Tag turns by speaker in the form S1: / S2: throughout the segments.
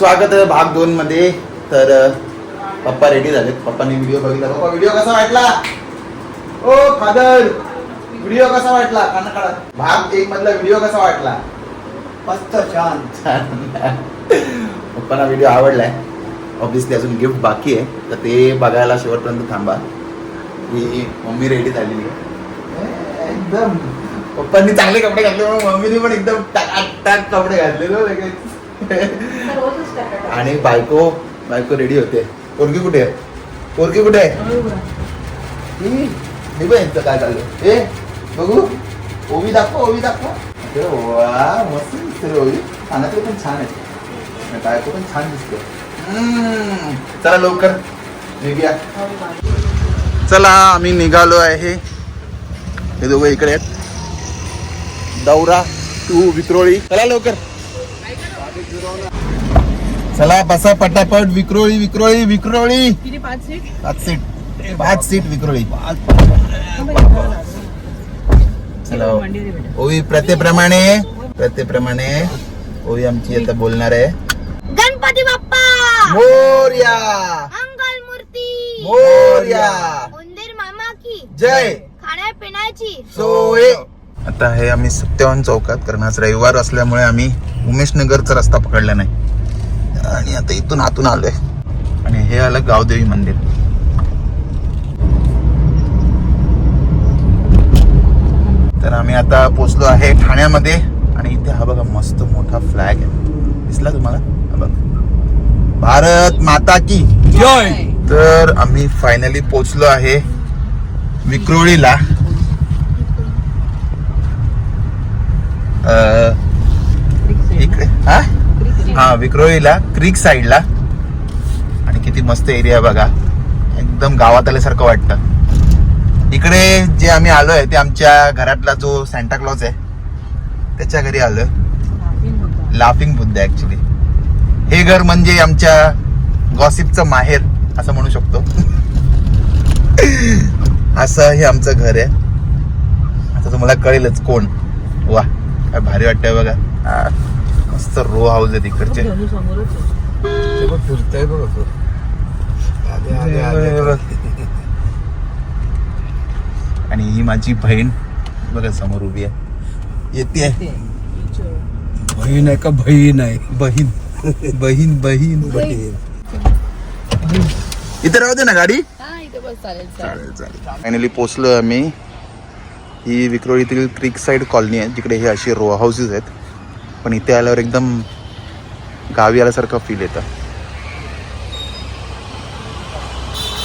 S1: स्वागत आहे भाग दोन मध्ये. तर पप्पा रेडी झालेत. पप्पानी व्हिडिओ बघितला. पप्पा व्हिडिओ कसा वाटला? ओ फादर व्हिडिओ कसा वाटला? काना काढा. भाग एक मधला व्हिडिओ कसा वाटला?
S2: मस्त छान.
S1: पप्पांना व्हिडिओ आवडलाय. ऑब्विसली अजून गिफ्ट बाकी आहे. तर ते बघायला शेवटपर्यंत थांबा. ही मम्मी रेडी झालेली आहे. एकदम. पप्पांनी चांगले कपडे घातले मम्मीने पण एकदम टाक टाक कपडे घातले हो, लगेच. आणि बायको बायको रेडी होते. पोरगी कुठे? आहे पोरगी कुठे? आहे यांचं काय चाललं ए बघू. ओवी दाखव ओवी दाखव. वा मस्त दिसते ओवी. खाण्याचं पण छान आहे. बायको पण छान दिसते. चला लवकर निघूया. चला आम्ही निघालो आहे. हे दोघं इकडे आहेत. दौरा टू विक्रोळी. चला लवकर. चला बसा पटापट विक्रोळी विक्रोळी विक्रोळी.
S3: किती पाच सीट?
S1: पाच सीट. पाच सीट विक्रोळी. चला ओवी प्रथेप्रमाणे प्रथेप्रमाणे ओवी आमची आता बोलणार आहे.
S4: गणपती बाप्पा!
S1: मोर्या!
S4: मंगल मूर्ती
S1: मोर्या!
S4: उंदीर मामा की?
S1: जय!
S4: खाण्यापिण्याची
S1: सोय! आता हे आम्ही सत्यवान चौकात कारण आज रविवार असल्यामुळे आम्ही उमेश नगरचा रस्ता पकडला नाही. आणि आता इथून आतून आलोय. आणि हे आलं गावदेवी मंदिर. तर आम्ही आता पोचलो आहे ठाण्यामध्ये. आणि इथे हा बघा मस्त मोठा फ्लॅग आहे. दिसला तुम्हाला? हा बघा. भारत माता की.
S3: जय!
S1: तर आम्ही फायनली पोचलो आहे विक्रोळीला. हा? हा विक्रोळीला क्रीक साईडला. आणि किती मस्त एरिया बघा. एकदम गावात आल्यासारखं वाटतं. इकडे जे आम्ही आलो आहे ते आमच्या घरातला जो सॅन्टा क्लॉज आहे त्याच्या घरी आलोय. लाफिंग बुद्ध ऍक्च्युली हे घर म्हणजे आमच्या गॉसिपचं माहेर असं म्हणू शकतो. असं हे आमचं घर आहे. आता तुम्हाला कळेलच कोण. वा काय भारी वाटतंय बघा. मस्त रो हाऊस आहे तिकडचे.
S2: फिरतय बघ.
S1: आणि ही माझी बहीण. बघा समोर उभी आहे. येते.
S2: बहीण आहे का बहीण आहे?
S1: बहीण. बहीण बहीण.
S2: बहीण.
S1: इथे राहू दे ना गाडी.
S3: हा इथे बस चालेल
S1: चालेल. चालेल फायनली पोचलो आम्ही. ही विक्रोळीतील क्रिक साईड कॉलनी आहे जिकडे हे अशी रो हाऊसेस आहेत. पण इथे आल्यावर एकदम गावी आल्यासारखं फील येतं.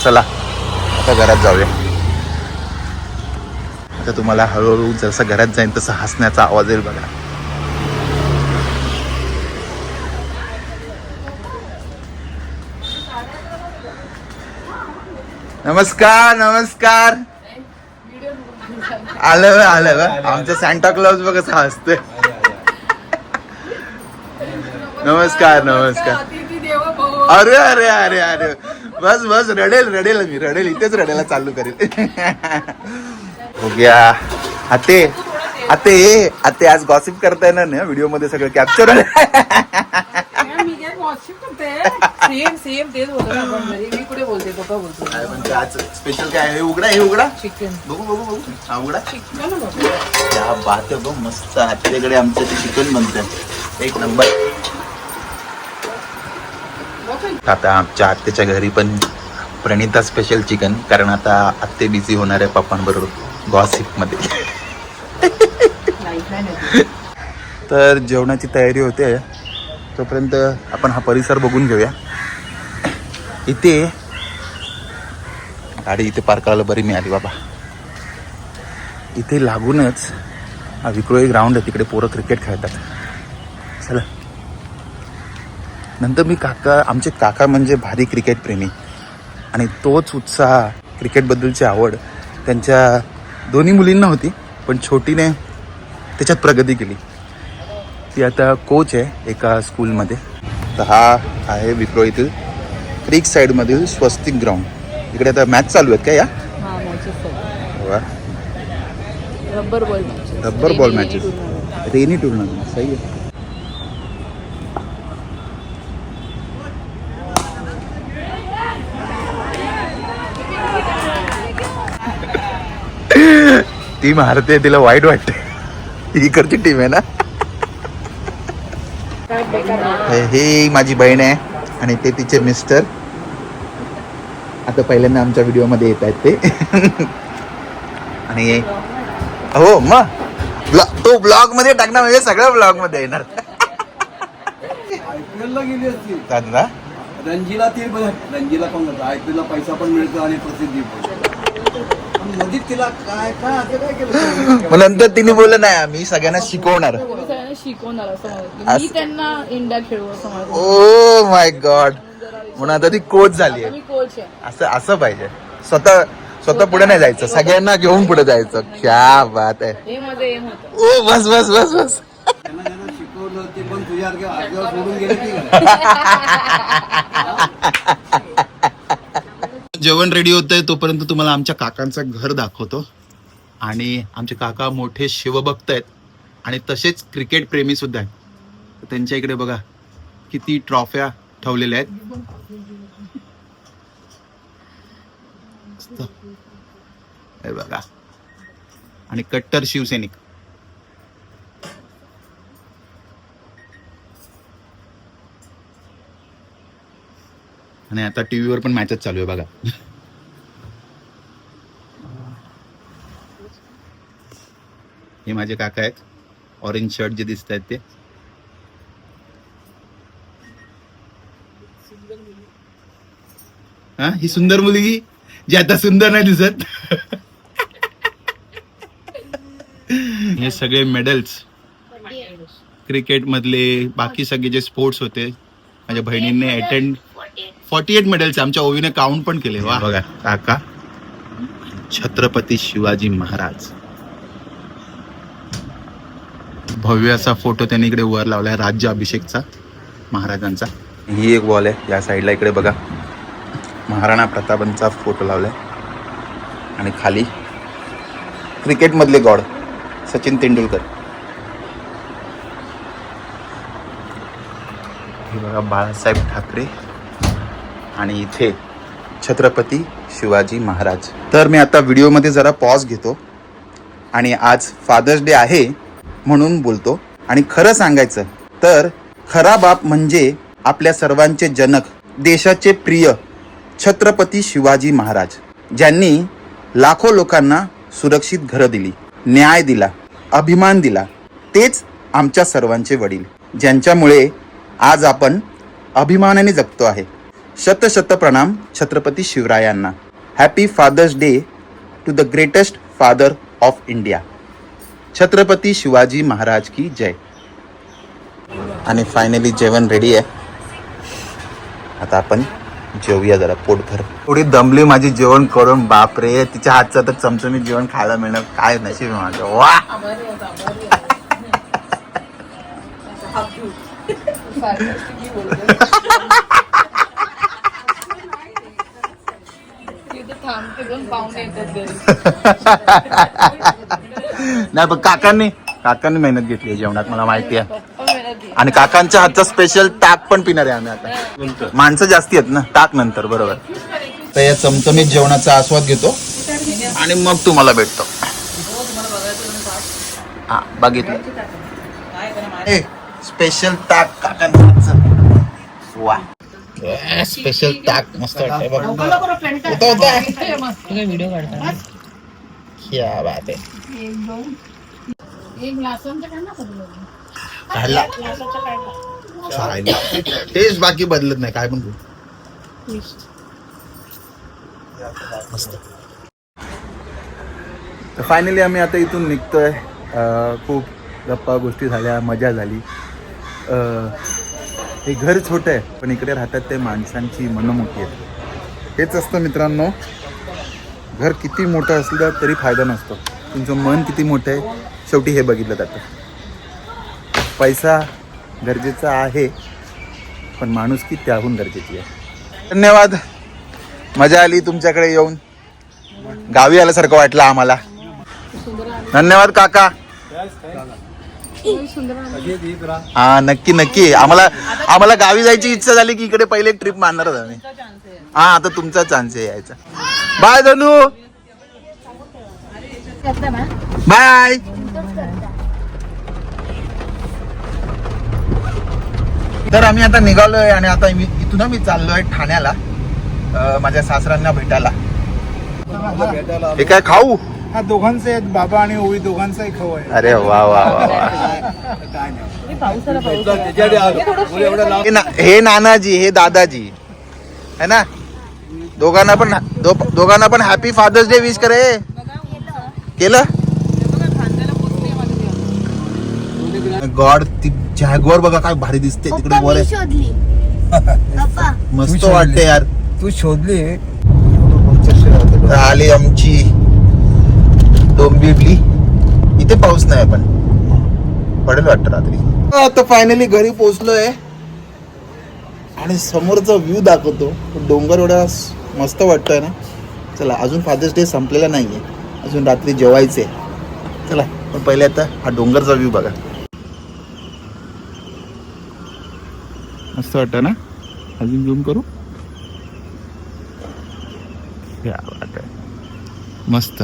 S1: चला आता घरात जाऊया. आता तुम्हाला हळूहळू जसं घरात जाईन तसं हसण्याचा आवाज येईल बघा. नमस्कार नमस्कार. आलं आलं बघ. आमचं सॅन्टा क्लॉज बघ असं हसतोय. नमस्कार नमस्कार अरे अरे अरे अरे. बस बस रडेल रडेल मी रडेल. इथेच रडायला चालू करेल. हो गया. आते आते आते आज गॉसिप करताय ना व्हिडिओमध्ये सगळं कॅप्चर
S3: सेम सेम तेच बोलतो?
S1: आज स्पेशल काय हे उघडा हे उघडा.
S3: चिकन
S1: बघू बघू बघू. हा उघडा.
S3: चिकन
S1: क्या बात बघ मस्त आत्याकडे आमचं ते चिकन बनतं एक नंबर आता आमच्या आत्तेच्या घरी पण प्रणिता स्पेशल चिकन कारण आता आत्ते बिझी होणार आहे पप्पांबरोबर
S3: गॉसिपमध्ये
S1: तर जेवणाची तयारी होते. तोपर्यंत आपण हा परिसर बघून घेऊया. इथे गाडी इथे पार्क करायला बरी मिळाली बाबा. इथे लागूनच हा विक्रोळी ग्राउंड आहे. तिकडे पोरं क्रिकेट खेळतात. चला. नंतर मी काका आमचे काका म्हणजे भारी क्रिकेट प्रेमी. आणि तोच उत्साह क्रिकेटबद्दलची आवड त्यांच्या दोन्ही मुलींना होती पण छोटीने त्याच्यात प्रगती केली. ती आता कोच आहे एका स्कूलमध्ये तर हा आहे विक्रोळीतील क्रीक साईडमधील स्वस्तिक ग्राउंड इकडे आता मॅच चालू आहेत का या? वा.
S3: Rubber ball matches
S1: rubber ball matches rainy tournament सही आहे. टीम हारते तिला वाईट वाटते. इकडची टीम आहे ना? हे- माझी बहीण आहे आणि ते तिचे मिस्टर आता पहिल्यांदा आमच्या व्हिडिओमध्ये येत आहेत ते. आणि हो मग तो ब्लॉगमध्ये टाकणार म्हणजे सगळ्या ब्लॉगमध्ये येणार
S2: रणजीला ती रणजीला पण आयपीएल ला पैसा पण मिळतो आणि प्रसिद्धी पण. मधीच तिला काय काय आता काय केलं?
S1: मग नंतर तिने बोललं नाही आम्ही सगळ्यांना शिकवणार.
S3: मी सगळ्यांना शिकवणार असं म्हणत मी
S1: असं-
S3: त्यांना इंडिया खेळू असं म्हणत
S1: ओ माय गॉड म्हणून आता ती कोच झाली आहे.
S3: मी कोच आहे.
S1: असं असं पाहिजे. स्वतः स्वतः पुढे नाही जायचं. सगळ्यांना घेऊन पुढे जायचं. क्या बात आहे.
S3: हे माझं एम होतं.
S1: ओ बस बस बस बस.
S2: त्यांना ज्यांना शिकवलं ते पण तुझ्या अर्ध्यावर सोडून गेले?
S1: जेवण रेडी होतंय तोपर्यंत तुम्हाला आमच्या काकांचं घर दाखवतो. आणि आमचे काका मोठे शिवभक्त आहेत. आणि तसेच क्रिकेट प्रेमी सुद्धा आहेत. तर त्यांच्या इकडे बघा किती ट्रॉफ्या ठेवलेल्या आहेत. बघा. आणि कट्टर शिवसैनिक. आणि आता टीव्हीवर पण मॅचच चालू आहे बघा. हे माझे काका आहेत. ऑरेंज शर्ट जे दिसत आहेत ते. हा ही सुंदर मुलगी जी आता सुंदर नाही दिसत. हे सगळे मेडल्स क्रिकेट मधले बाकी सगळे जे स्पोर्ट्स होते माझ्या बहिणींनी अटेंड फॉर्टी एट मेडल्स आमच्या ओवीने काउंट पण केले वा. बघा काका. छत्रपती शिवाजी महाराज. भव्य असा फोटो त्यांनी इकडे वर लावलाय राज्य अभिषेकचा महाराजांचा. ही एक वॉल आहे या साईडला इकडे बघा. महाराणा प्रतापांचा फोटो लावलाय. आणि खाली क्रिकेटमधले गॉड सचिन तेंडुलकर. हे बघा बाळासाहेब ठाकरे. आणि इथे छत्रपती शिवाजी महाराज. तर मी आता व्हिडिओमध्ये जरा पॉज घेतो. आणि आज फादर्स डे आहे म्हणून बोलतो. आणि खरं सांगायचं तर खरा बाप म्हणजे आपल्या सर्वांचे जनक देशाचे प्रिय छत्रपती शिवाजी महाराज ज्यांनी लाखो लोकांना सुरक्षित घरं दिली न्याय दिला अभिमान दिला. तेच आमच्या सर्वांचे वडील ज्यांच्यामुळे आज आपण अभिमानाने जगतो आहे. शत शत प्रणाम Chhatrapati शिवरायांना. Happy father's day to the greatest father of India Chhatrapati Shivaji Maharaj की जय. आणि फायनली जेवण रेडी आहे. आता आपण जेवूया जरा पोटभर. थोडी दमली माझी जेवण करून बापरे तिच्या हातचं तर चमचमीत जेवण खायला मिळणं काय नशीब माझं. वा!
S3: थांबते पण पाहुणे येतात घरी.
S1: नाही पण काकांनी काकांनी मेहनत घेतली आहे जेवणात मला माहिती आहे. आणि काकांच्या हातचा स्पेशल ताक पण पिणार आहे आम्ही आता. माणसं जास्ती आहेत ना ताक नंतर बरोबर. तर या चमचमीत जेवणाचा आस्वाद घेतो. आणि मग तुम्हाला भेटतो. हा बघितलं. स्पेशल ताक काकांचं. वा. स्पेशल ताक मस्त वाटतंय बघ. होता होता
S3: व्हिडिओ काढता.
S1: क्या बात आहे. टेस्ट बाकी बदलत नाही काय पण. मस्त.
S2: तर फायनली आम्ही आता इथून निघतोय. खूप गप्पा गोष्टी झाल्या मजा झाली. हे घर छोटं आहे पण इकडे राहतात ते माणसांची मन मोठी आहे हेच असतं मित्रांनो. घर किती मोठं असलं तरी फायदा नसतो. तुमचं मन किती मोठं आहे शेवटी हे बघितलं जातं. पैसा गरजेचा आहे पण माणूस की त्याहून गरजेची आहे.
S1: धन्यवाद. मजा आली तुमच्याकडे येऊन. गावी आल्यासारखं वाटलं आम्हाला. धन्यवाद काका. हा नक्की नक्की. आम्हाला आम्हाला गावी जायची इच्छा झाली की इकडे पहिले ट्रिप मारणारच आम्ही. हा आता तुमचा चान्स आहे यायचा. बाय धनू. बाय तर आम्ही आता निघालोय आणि आता मी इथून मी चाललोय ठाण्याला माझ्या सासऱ्यांना भेटायला. हे काय खाऊ?
S2: हा दोघांचे आहेत बाबा आणि ओळी दोघांचाही खाऊ आहे.
S1: अरे वा वा वा वा.
S3: पाऊस आला पाऊस आला. हे थोडं शेअर
S1: हे ना- हे नानाजी हे दादाजी. है ना? दोघांना पण दो- दोघांना पण हॅपी फादर्स डे विश करे केलं? गॉड ती जॅगवर बघा काय भारी दिसते. तिकडे
S4: पप्पा
S1: वर
S4: मी
S1: आहे.
S4: शोधली. पप्पा.
S1: मस्त. वाटते यार.
S2: तू शोधली.
S1: आली आमची. नाही पण पडेल वाटतं रात्री. आता फायनली घरी पोहोचलोय. आणि समोरचा व्ह्यू दाखवतो. डोंगर एवढा मस्त वाटतोय ना. चला अजून फादर्स डे संपलेला नाहीये. अजून रात्री जेवायचे. चला पण पहिले आता हा डोंगरचा व्ह्यू बघा. मस्त वाटतं ना? अजून झूम करू? मस्त.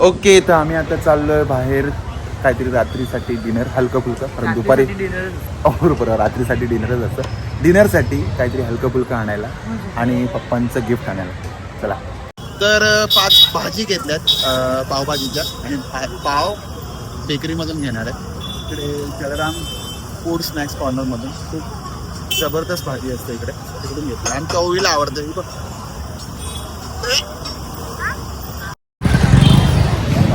S1: ओके तर आम्ही आता चाललोय बाहेर. काहीतरी रात्रीसाठी डिनर हलकं फुलकं कारण दुपारी हो, बरोबर. रात्रीसाठी डिनरच असतं. डिनरसाठी काहीतरी हलकं फुलकं आणायला आणि पप्पांचं गिफ्ट आणायला. चला. तर पाच भाजी घेतल्यात पावभाजीच्या. आणि पाव बेकरीमधून घेणार आहे इकडे जलराम फूड स्नॅक्स कॉर्नरमधून खूप जबरदस्त भाजी असते इकडे. तिकडून घेतलं. आमच्या ओवीला आवडतं ही बघ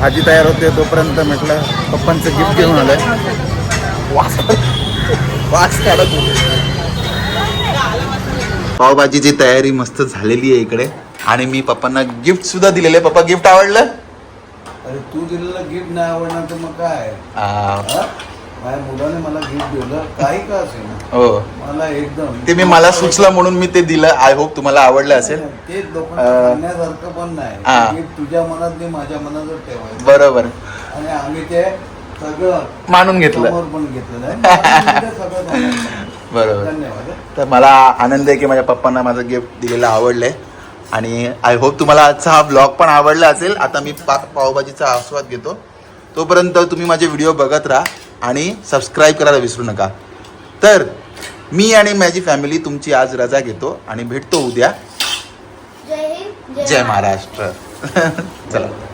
S1: भाजी तयार होते तोपर्यंत म्हटलं पप्पांचं गिफ्ट घेऊन आलंय. वास वास काढत पावभाजीची तयारी मस्त झालेली आहे इकडे. आणि मी पप्पांना गिफ्ट सुद्धा दिलेलं. आहे पप्पा गिफ्ट आवडलं?
S2: अरे तू दिलेलं गिफ्ट नाही आवडणार तर मग काय?
S1: आ?
S2: माझ्या मुलाने मला गिफ्ट दिलं. काही का असेल
S1: हो.
S2: मला एकदम
S1: ते मी मला सुचलं म्हणून मी ते दिलं. आय होप तुम्हाला आवडलं असेल.
S2: ते सांगण्यासारखं पण. नाही. गिफ्ट तुझ्या मनात नाही माझ्या मनातच ठेवायचं.
S1: बरोबर.
S2: आणि आम्ही ते सगळं
S1: मानून घेतलं.
S2: पण सांगितलं.
S1: बरोबर.
S2: धन्यवाद.
S1: तर मला आनंद आहे की माझ्या पप्पांना माझं गिफ्ट दिलेलं आवडलंय. आणि आय होप तुम्हाला आजचा हा ब्लॉग पण आवडला असेल. आता मी पा पावभाजीचा आस्वाद घेतो. तोपर्यंत तुम्ही माझे व्हिडिओ बघत राहा. आणि सबस्क्राईब करायला विसरू नका. तर मी आणि माझी फॅमिली तुमची आज रजा घेतो आणि भेटतो उद्या.
S4: जय हिंद
S1: जय महाराष्ट्र. चला.